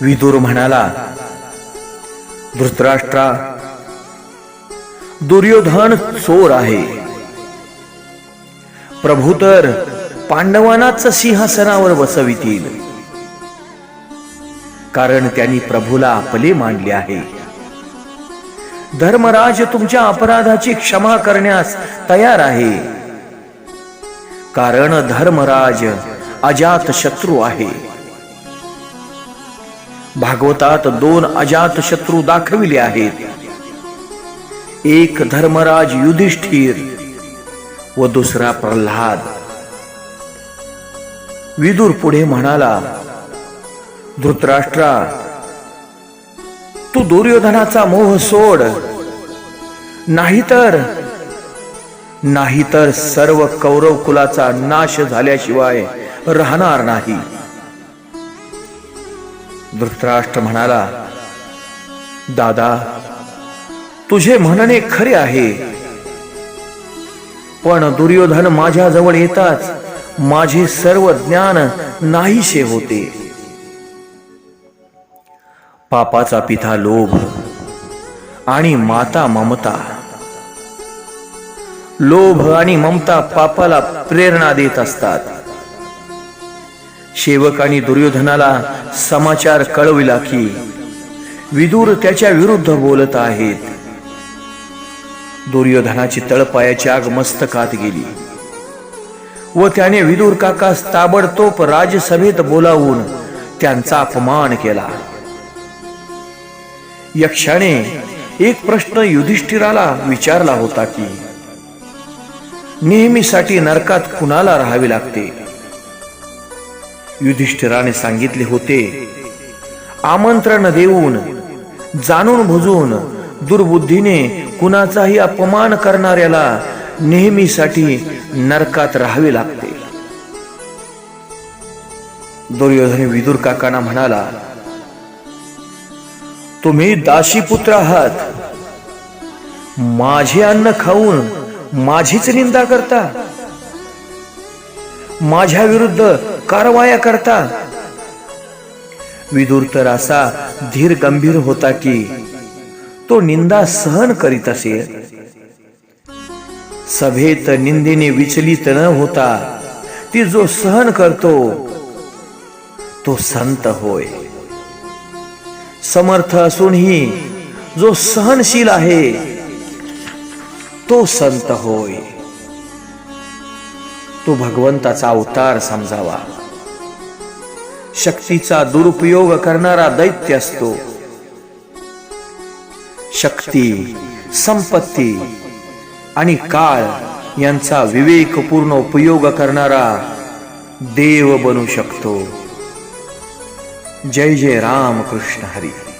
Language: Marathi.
विदुर म्हणाला धृतराष्ट्रा दुर्योधन चोर आहे. प्रभू तर पांडवांनाच सिंहासनावर बसवितील. कारण त्यांनी प्रभूला आपले मानले आहे. धर्मराज तुमच्या अपराधाची क्षमा करण्यास तयार आहे. कारण धर्मराज अजात शत्रू आहे. भागवतात दोन अजात शत्रू दाखविले आहेत. एक धर्मराज युधिष्ठिर व दुसरा प्रल्हाद. विदुर पुढे म्हणाला धृतराष्ट्रा तू दुर्योधनाचा मोह सोड. नाहीतर नाहीतर सर्व कौरव कुलाचा नाश झाल्याशिवाय राहणार नाही. धृतराष्ट्र म्हणाला दादा तुझे म्हणणे खरे आहे. पण दुर्योधन माझ्या जवळ येताच माझे सर्व ज्ञान नाहीसे होते. पापाचा पिता लोभ आणि माता ममता. लोभ आणि ममता पापाला प्रेरणा देत असतात. सेवकांनी दुर्योधनाला समाचार कळविला की विदूर त्याच्या विरुद्ध बोलत आहेत. दुर्योधनाची तळपायाची आग मस्तकात गेली. व त्याने विदूर काकास ताबडतोब राजसभेत बोलावून त्यांचा अपमान केला. यक्षाने एक प्रश्न युधिष्ठिराला विचारला होता की नेहमीसाठी नरकात कुणाला राहावे लागते? युधिष्ठिराने सांगितले होते आमंत्रण देऊन जाणून बुजून दुर्बुद्धीने कुणाचाही अपमान करणाऱ्याला नेहमीसाठी नरकात राहावे लागते. दुर्योधन विदुर काकांना म्हणाला तुम्ही दाशीपुत्र आहात. माझे अन्न खाऊन माझीच निंदा करता. माझ्या विरुद्ध कारवाया करता विदुर तर असा धीर गंभीर होता की तो निंदा सहन करीत असेल सभेत निंदेने विचलित न होता ती जो सहन करतो तो संत होय. समर्थ असूनही जो सहनशील आहे तो संत होय. तो भगवंताचा अवतार समजावा. शक्तीचा दुरुपयोग करणारा दैत्य असतो. शक्ती संपत्ती आणि काळ यांचा विवेकपूर्ण उपयोग करणारा देव बनू शकतो. जय जय राम कृष्ण हरी.